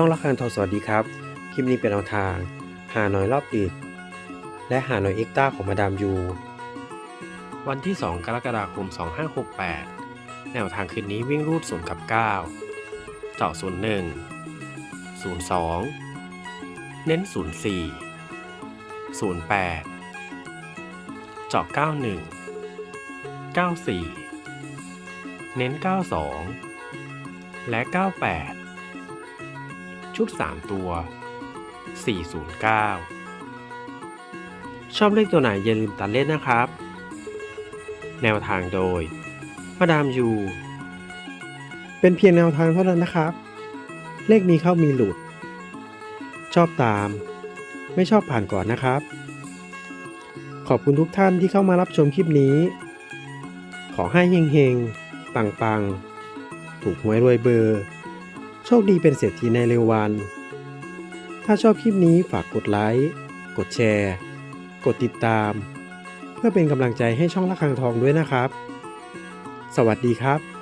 ช่องละคันทองสวัสดีครับ คลิปนี้เป็นแนวทาง หาหน่อยรอบดึกและหาหน่อยเอ็กต้าของมาดามยู วันที่ 2 กรกฎาคม 2568 แนวทางคืนนี้วิ่งรูด0กับ 9 เจาะ01 02 เน้น 04 08 เจาะ 91 94 เน้น 92 และ 98 ชุด 3 ตัว 409 ชอบเลขตัวไหนอย่าลืมตัดเล่นนะครับ แนวทางโดย มาดามยู เป็นเพียงแนวทางเท่านั้นนะครับ เลขมีเข้ามีหลุด ชอบตาม ไม่ชอบผ่านก่อนนะครับ ขอบคุณทุกท่านที่เข้ามารับชมคลิปนี้ ขอให้เฮงๆ ปังๆ ถูกหวยรวยเบอร์ โชคดีเป็นเศรษฐีในเร็ววัน ถ้าชอบคลิปนี้ฝากกดไลค์ กดแชร์ กดติดตาม เพื่อเป็นกำลังใจให้ช่องละคังทองด้วยนะครับ สวัสดีครับ